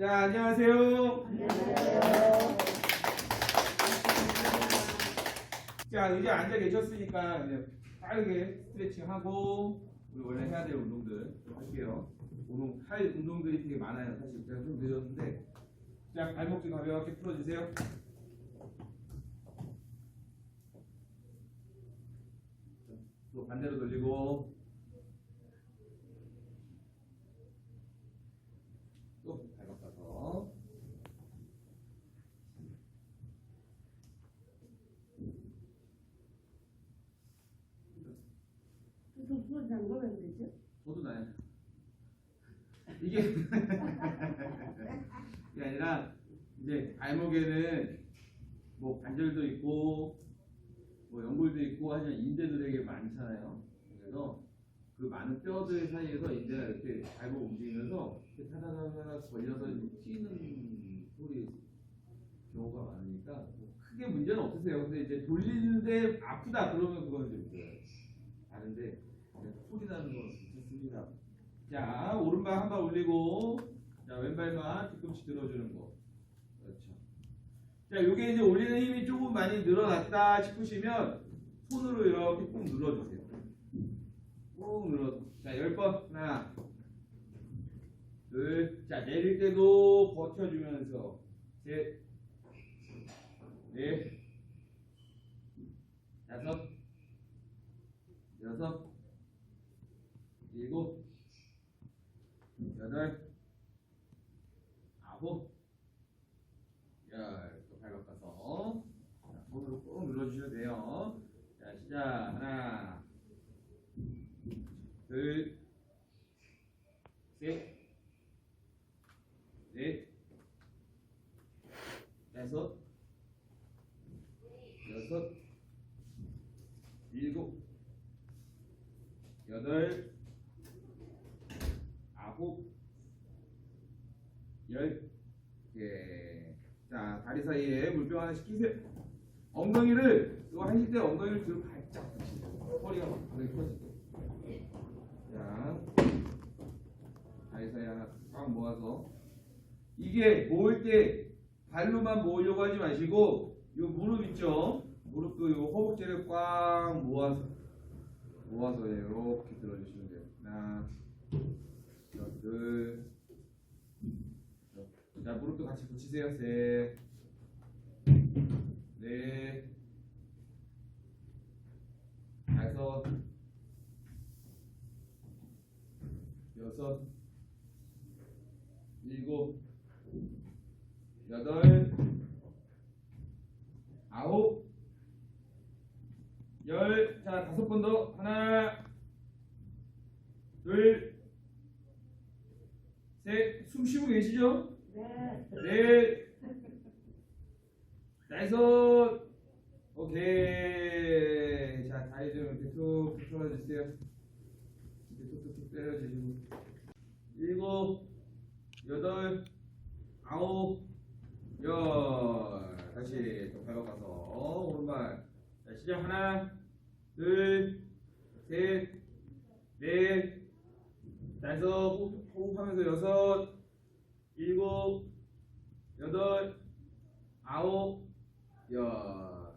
자, 안녕하세요. 자, 이제 앉아 계셨으니까 이제 빠르게 스트레칭하고 우리 원래 해야 될 운동들 좀 할게요. 오늘 할 운동들이 되게 많아요. 사실 제가 좀 늦었는데 자, 발목 좀 가볍게 풀어주세요. 또 반대로 돌리고 또 발목 가서 저도 나요. 이게 이게 아니라 이제 발목에는 뭐 관절도 있고 뭐 연골도 있고 하지만 인대도 되게 많잖아요. 그래서 그 많은 뼈들 사이에서 인대가 이렇게 발목 움직이면서 이렇게 타다다다 걸려서 튀는 소리 경우가 많으니까 뭐 크게 문제는 없으세요. 근데 이제 돌리는데 아프다 그러면 이제 문제예요. 다른데 그냥 소리 나는 거 좋습니다. 자 오른발 한 발 올리고 자 왼발만 뒤꿈치 들어주는 거. 그렇죠. 자 요게 이제 올리는 힘이 조금 많이 늘어났다 싶으시면 손으로 이렇게 꾹 눌러주세요. 꾹 눌러서 자열 번. 하나 둘 자 내릴 때도 버텨주면서. 셋 넷. 다섯. 여섯 일곱 여덟 아홉 열, 또 발목 가서 자, 손으로 꾹 눌러주셔도 돼요. 자, 시작. 하나, 둘, 셋, 넷, 다섯, 여섯, 일곱, 여덟, 아홉, 열, 예. 자, 다리 사이에 물병 하나 시키세요. 엉덩이를, 이거 하실 때 엉덩이를 뒤로 발짝 드시세요. 허리가 막 바닥에 펴지게. 자, 다리 사이 하나 꽉 모아서. 이게 모을 때 발로만 모으려고 하지 마시고, 요 무릎 있죠? 무릎도 요 허벅지를 꽉 모아서, 모아서 이렇게 들어주시면 돼요. 하나, 둘, 자, 무릎도 같이 붙이세요. 셋, 넷, 다섯, 여섯, 일곱, 여덟, 아홉, 열. 자, 다섯 번 더. 하나, 둘, 셋. 숨 쉬고 계시죠? 네. 넷, 다섯, 오케이. 자, 다리 좀 이렇게 툭툭 풀어주세요. 이렇게 툭툭툭 때려주시고. 일곱, 여덟, 아홉, 열. 다시 또 발목 가서 오른발. 자, 시작. 하나, 둘, 셋, 넷, 다섯, 호흡- 호흡하면서 여섯, 일곱, 여덟, 아홉, 열.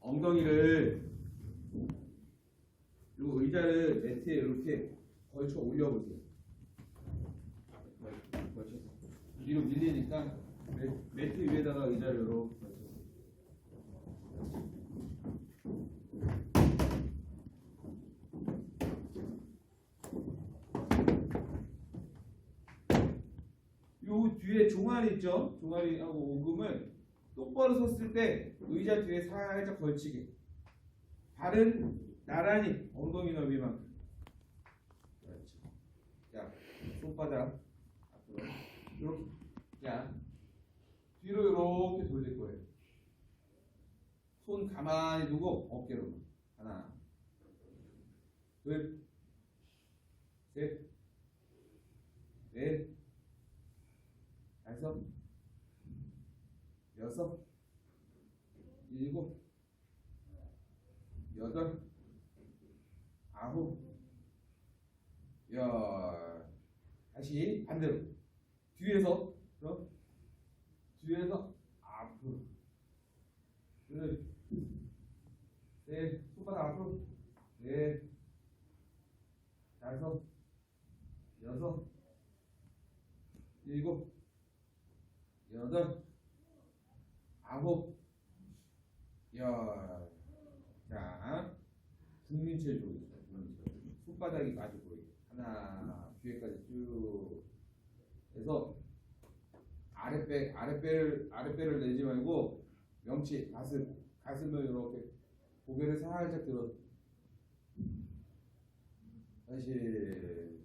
엉덩이를 요 의자를 매트에 이렇게 걸쳐 올려보세요. 걸- 걸쳐서 뒤로 밀리니까 매, 매트 위에다가 의자를 이렇게 걸쳐서. 요 뒤에 종아리 있죠? 종아리하고 오금을 똑바로 섰을 때 의자 뒤에 살짝 걸치게. 발은 나란히 엉덩이 넓이만큼. 그렇죠. 자, 손바닥 앞으로 이렇게. 자, 뒤로 이렇게 돌릴 거예요. 손 가만히 두고 어깨로. 하나, 둘, 셋, 넷, 다섯, 여섯, 일곱, 여덟, 아홉, 열. 다시 반대로. 뒤에서 그럼 뒤에서 앞으로. 둘, 넷, 손바닥 앞으로 넷, 다섯, 여섯, 일곱, 여덟, 아홉, 열. 자, 국민체조 손바닥이 마주 보이게 하나 뒤에까지 쭉 해서 아랫배 아랫배를 아랫배를 내지 말고 명치 가슴 가슴을 이렇게 고개를 살짝 들어. 다시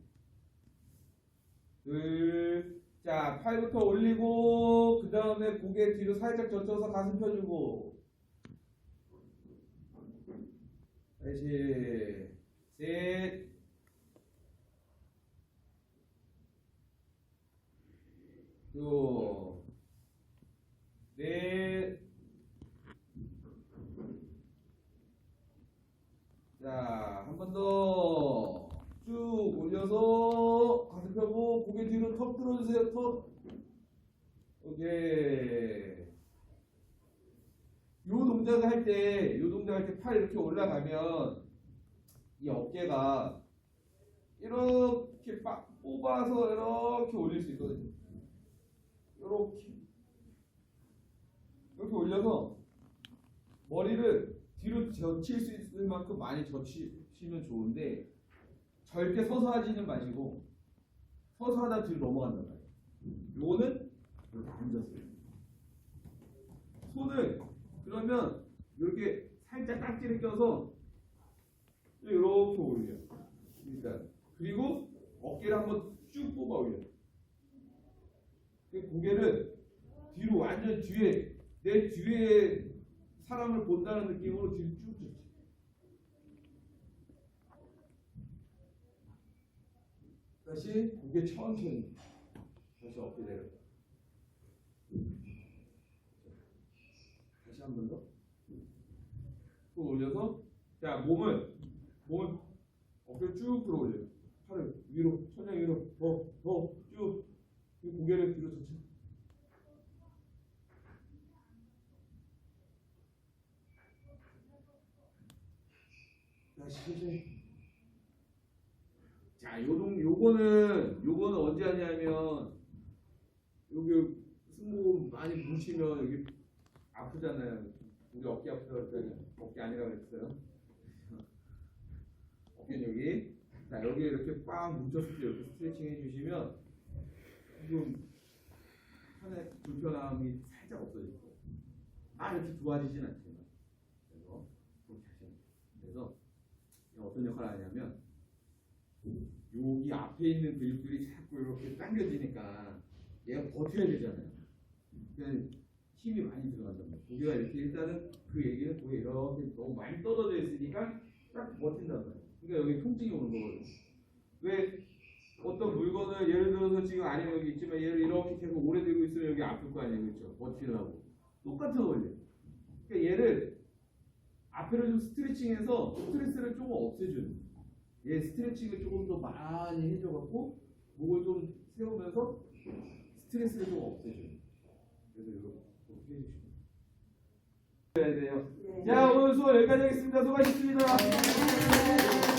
둘자 팔부터 올리고 그 다음에 고개 뒤로 살짝 젖혀서 가슴 펴주고 다시 셋 둘, 넷, 자, 한 번 더. 쭉 올려서 가슴 펴고 고개 뒤로 턱 들어주세요. 턱. 오케이. 요 동작을 할 때, 요 동작 할 때 팔 이렇게 올라가면 이 어깨가 이렇게 빡 뽑아서 이렇게 올릴 수 있거든요. 이렇게 이렇게 올려서 머리를 뒤로 젖힐 수 있을 만큼 많이 젖히시면 좋은데 절대 서서 하지는 마시고 서서 하다 뒤로 넘어간단 말이에요. 요거는 이렇게 앉았어요. 손을 그러면 이렇게 살짝 딱지를 껴서 이렇게 올려요. 일단 그리고 어깨를 한번 쭉 뽑아 올려요. 그 고개를 뒤로 완전 뒤에 내 뒤에 사람을 본다는 느낌으로 뒤로 쭉 젖혀. 다시 고개 천천히 다시 어깨 내려. 한 번 더. 또 올려서 자 몸을 몸을 어깨 쭉 들어 올려요. 팔을 위로 천장 위로 더 더 쭉 고개를 뒤로 젖혀. 다시 천천히. 자, 요동 요거는 요거는 언제 하냐면 여기 승모 많이 뭉치면 여기 아프잖아요. 우리 어깨 아프다고 그랬더니 어깨 아니라 그랬어요. 어깨는 여기. 자, 여기 이렇게 꽉 뭉쳤을 때 이렇게 스트레칭 해주시면 지금 편에 불편함이 살짝 거예요. 아 이렇게 좋아지진 않지만 그래서 그렇게 하시면 돼요. 그래서 어떤 역할을 하냐면 여기 앞에 있는 근육들이 자꾸 이렇게 당겨지니까 얘가 버텨야 되잖아요. 그러니까 힘이 많이 말이에요. 고개가 이렇게 일단은 그 얘기는 고개 이렇게 너무 많이 떨어져 있으니까 딱 버틴단 말이에요. 그러니까 여기 통증이 오는 거거든요. 왜 어떤 물건을 예를 들어서 지금 아니면 여기 있지만 얘를 이렇게 계속 오래 들고 있으면 여기 아플 거 아니에요. 그렇죠? 버티려고. 똑같은 원리예요. 그러니까 얘를 앞에를 좀 스트레칭해서 스트레스를 조금 없애주는. 얘 스트레칭을 조금 더 많이 해줘갖고 목을 좀 세우면서 스트레스를 좀 없애줘요. 그래서 이렇게. 네. 자 오늘 수업 여기까지 하겠습니다. 수고하셨습니다.